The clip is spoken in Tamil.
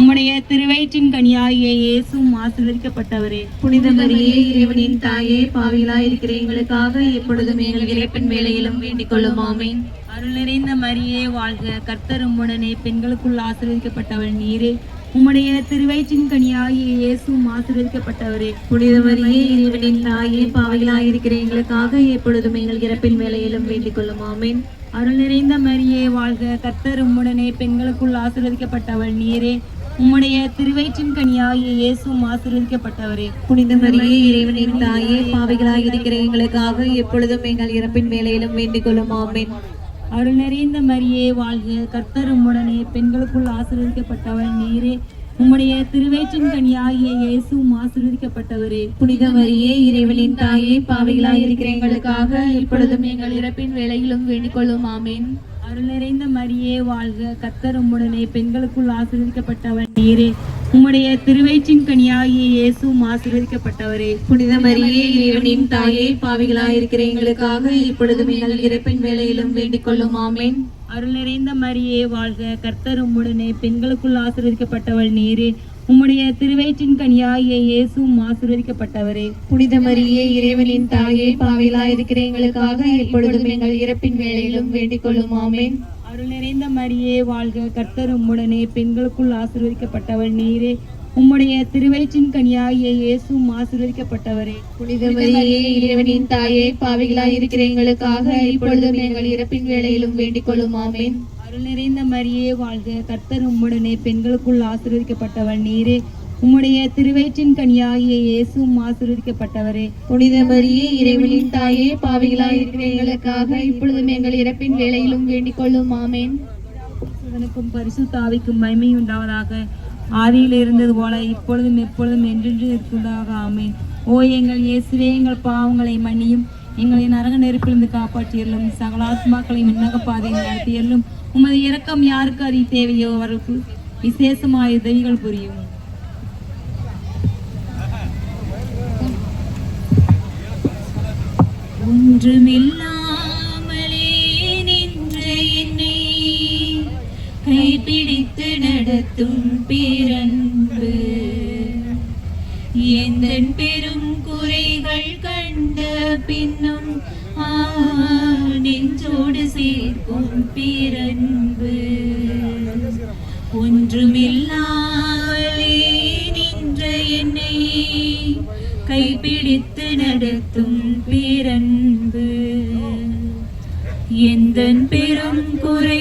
உம்முடைய திருவயிற்றின் கனியாகிய இயேசுவும் ஆசீர்வதிக்கப்பட்டவரே. புனித மரியே இறைவனின் தாயே பாவிகளாயிருக்கிற எங்களுக்காக எப்பொழுதும் எங்கள் இறைப்பின் வேலையிலும் வேண்டிக் கொள்ளும். ஆமேன். அருள் நிறைந்த மரியே வாழ்க கர்த்தர் உம்முடனே. பெண்களுக்குள் ஆசீர்வதிக்கப்பட்டவள் நீரே. உம்முடைய திருவயிற்றின் கனியாகிய இயேசுவும் ஆசீர்வதிக்கப்பட்டவரே. புனித மரியே இறைவனின் தாயே பாவிகளாயிருக்கிற எங்களுக்காக எப்பொழுதும் எங்கள் இறப்பின் வேலையிலும் வேண்டிக் கொள்ளும். ஆமேன். அருள் நிறைந்த மரியே வாழ்க கர்த்தர் உம்முடனே. பெண்களுக்குள் ஆசீர்வதிக்கப்பட்டவள் நீரே. உம்முடைய திருவயிற்றின் கனியாகிய இயேசுவும் ஆசீர்வதிக்கப்பட்டவரே. புனித மரியே இறைவனின் தாயே பாவிகளாயிருக்கிற எங்களுக்காக எப்பொழுதும் எங்கள் இறப்பின் வேலையிலும் வேண்டிக் கொள்ளும் ஆமேன். அருள் நிறைந்த மரியே வாழ்க. கர்த்தர் உம்முடனே பெண்களுக்குள் ஆசீர்வதிக்கப்பட்டவள் நீரே. உம்முடைய திருவயிற்றின் கனியாகிய இயேசுவும் ஆசீர்வதிக்கப்பட்டவரே. புனித மரியே இறைவனின் தாயே பாவிகளாயிருக்கிற எங்களுக்காக எப்பொழுதும் எங்கள் இறப்பின் வேலையிலும் வேண்டிக் கொள்ளும் ஆமேன். அருள் நிறைந்த மரியே வாழ்க. கர்த்தர் உம்முடனே பெண்களுக்குள் ஆசீர்வதிக்கப்பட்டவள் நீரே உம்முடைய திருவயிற்றின் கனியாகிய இயேசுவும் ஆசீர்வதிக்கப்பட்டவரே. புனித மரியே இறைவனின் தாயே பாவிகளாயிருக்கிற எங்களுக்காக இப்பொழுதும் எங்கள் இறப்பின் வேலையிலும் வேண்டிக் கொள்ளும் ஆமேன். அருள் நிறைந்த மரியே வாழ்க. கர்த்தர் உம்முடனே பெண்களுக்குள் ஆசீர்வதிக்கப்பட்டவள் நீரே. உம்முடைய திருவயிற்றின் கனியாகிய இயேசுவும் ஆசீர்வதிக்கப்பட்டவரே. புனித மரியே இறைவனின் தாயே பாவிகளாயிருக்கிற எங்களுக்காக இப்பொழுதும் எங்கள் இறப்பின் வேலையிலும் வேண்டிக் கொள்ளும். ஆமேன். அருள் நிறைந்த மரியே வாழ்க. கர்த்தர் உம்முடனே பெண்களுக்குள் ஆசீர்வதிக்கப்பட்டவள் நீரே. உம்முடைய திருவயிற்றின் கனியாகிய இயேசுவும் ஆசீர்வதிக்கப்பட்டவரே புனித மரியே இறைவனின் தாயே பாவிகளாயிருக்கிற எங்களுக்காக இப்பொழுதும் எங்கள் இறப்பின் வேலையிலும் வேண்டிக் கொள்ளும் ஆமேன். அருள் நிறைந்த மரியே வாழ்க. கர்த்தர் உம்முடனே பெண்களுக்குள் ஆசீர்வதிக்கப்பட்டவள் நீரே. உம்முடைய திருவயிற்றின் கனியாகிய இயேசுவும் ஆசீர்வதிக்கப்பட்டவரே புனித மரியே இறைவனின் தாயே பாவிகளாயிருக்கிற எங்களுக்காக இப்பொழுதும் எங்கள் இறப்பின் வேலையிலும் வேண்டிக் கொள்ளும் ஆமேன் சிவனுக்கும் பரிசுத்தாவிக்கும் மகிமை உண்டாவதாக ஆதியில் இருந்தது போல இப்பொழுதும் எப்பொழுதும் என்றென்று இருக்குதாக ஆமேன். ஓ எங்கள் இயேசுவே எங்கள் பாவங்களை மன்னியும். எங்களை நரக நெருப்பிலிருந்து காப்பாற்றியலும் சகல ஆத்மாக்களை மின்னக பாதையில் நடத்தியலும் உமது இரக்கம் யாருக்கு அறி தேவையோ அவருக்கு விசேஷமாய் உதவிகள் புரியும். ஒன்றுமில்லா நடத்தும் பேரன்பு. எந்தன் பெரும் குறைகள் கண்ட பின்னும் நெஞ்சோடு சேர்க்கும் பேரன்பு. ஒன்றுமில்லாமலே நின்ற என்னை கைப்பிடித்து நடத்தும் பேரன்பு. எந்தன் பெரும் குறை